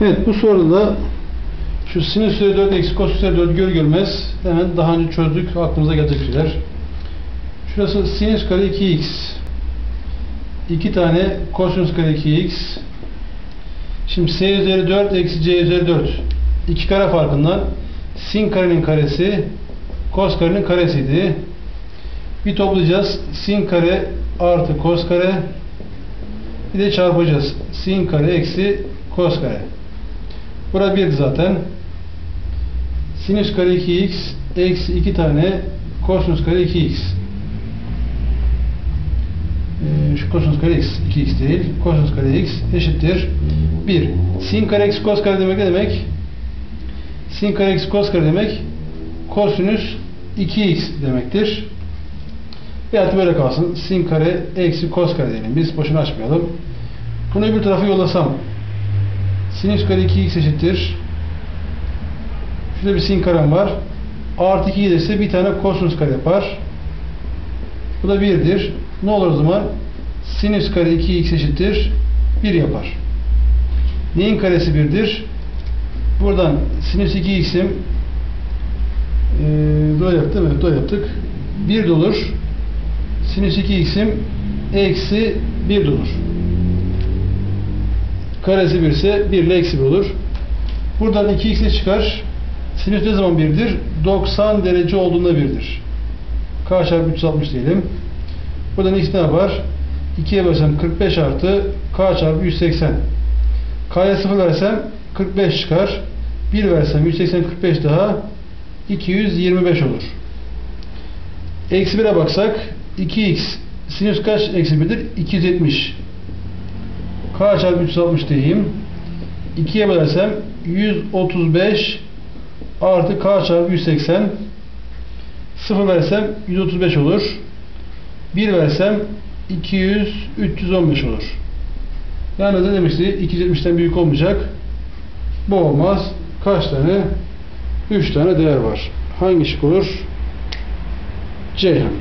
Evet bu soruda şu sinüs üzeri 4 eksi üzeri 4 gör görmez hemen daha önce çözdük aklımıza gelecek şeyler. Şurası sinüs kare 2x. 2 tane kosinüs kare 2x. Şimdi s üzeri 4 eksi c üzeri 4. 2 kare farkından sin karenin karesi kos karenin karesiydi. Bir toplayacağız. Sin kare artı kos kare bir de çarpacağız. Sin kare eksi kos kare. Bura 1 zaten. Sinüs kare 2x eksi 2 tane kosinüs kare 2x. Ee, şu kosinüs kare x 2x değil. Kosinüs kare x eşittir 1. Sin kare eksi kos kare demek ne demek? Sin kare eksi kos kare demek kosinüs 2x demektir. Veyahut böyle kalsın. Sin kare eksi kos kare diyelim. Biz boşuna açmayalım. Bunu öbür tarafa yollasam sinüs kare 2x eşittir. Şurada bir sin karem var. Artı 2 gelirse bir tane kosinüs kare yapar. Bu da 1'dir. Ne olur o zaman? Sinüs kare 2x eşittir 1 yapar. Neyin karesi 1'dir? Buradan sinüs 2x'im ee, böyle yaptık evet böyle yaptık. 1 de olur. Sinüs 2x'im eksi 1 de olur. Karesi 1 ise 1 ile eksi 1 olur. Buradan 2x'e çıkar. Sinüs ne zaman 1'dir? 90 derece olduğunda 1'dir. K çarpı 360 diyelim. Buradan x ne yapar? 2'ye bölsem 45 artı K çarpı 180. K'ya 0 versem 45 çıkar. 1 versem 180 45 daha 225 olur. Eksi 1'e baksak 2x sinüs kaç eksi 1'dir? 270. K çarpı 360 diyeyim. 2'ye bölersem 135 artı K çarpı 180 0 versem 135 olur. 1 versem 200 315 olur. Yani ne istediği 270'ten büyük olmayacak. Bu olmaz. Kaç tane? 3 tane değer var. Hangi şık olur? Ceyhan.